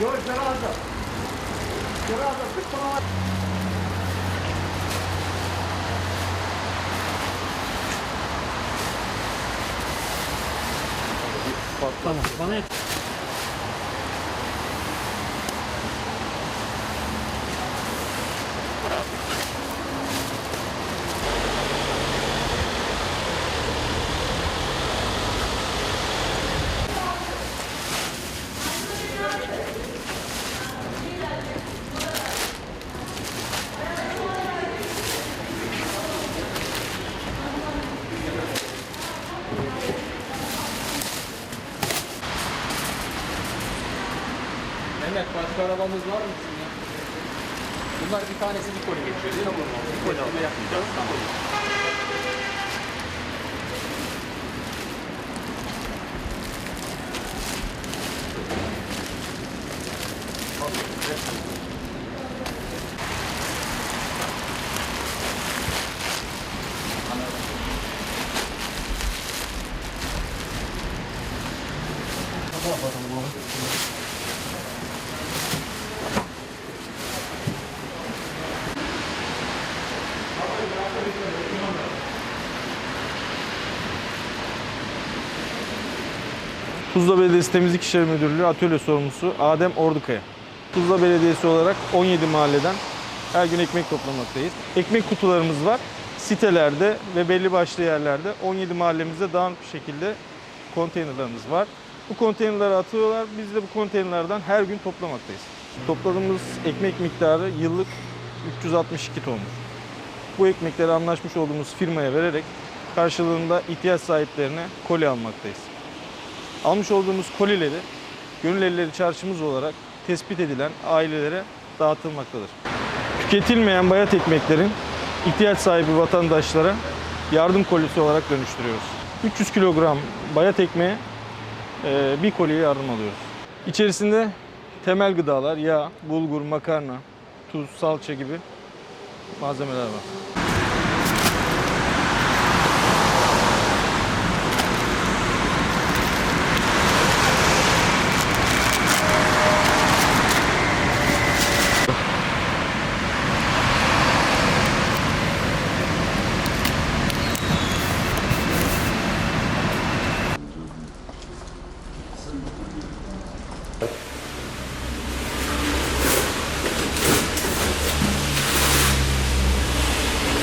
Yok Gerardo. Gerardo bir tane Tamam. Bana et. Başka arabamız var mı sizin ya? Bunlar bir tanesi Nikoli geçiyor değil mi? Nikoli yapmayacağız. Tamam. Tuzla Belediyesi Temizlik İşleri Müdürlüğü Atölye Sorumlusu Adem Ordukaya. Tuzla Belediyesi olarak 17 mahalleden her gün ekmek toplamaktayız. Ekmek kutularımız var. Sitelerde ve belli başlı yerlerde 17 mahallemizde dağınık bir şekilde konteynerlarımız var. Bu konteynerlara atıyorlar. Biz de bu konteynerlerden her gün toplamaktayız. Topladığımız ekmek miktarı yıllık 362 tondur. Bu ekmekleri anlaşmış olduğumuz firmaya vererek karşılığında ihtiyaç sahiplerine koli almaktayız. Almış olduğumuz kolileri Gönül Elleri Çarşımız olarak tespit edilen ailelere dağıtılmaktadır. Tüketilmeyen bayat ekmeklerin ihtiyaç sahibi vatandaşlara yardım kolisi olarak dönüştürüyoruz. 300 kilogram bayat ekmeğe e, bir koliye yardım alıyoruz. İçerisinde temel gıdalar, yağ, bulgur, makarna, tuz, salça gibi malzemeler var.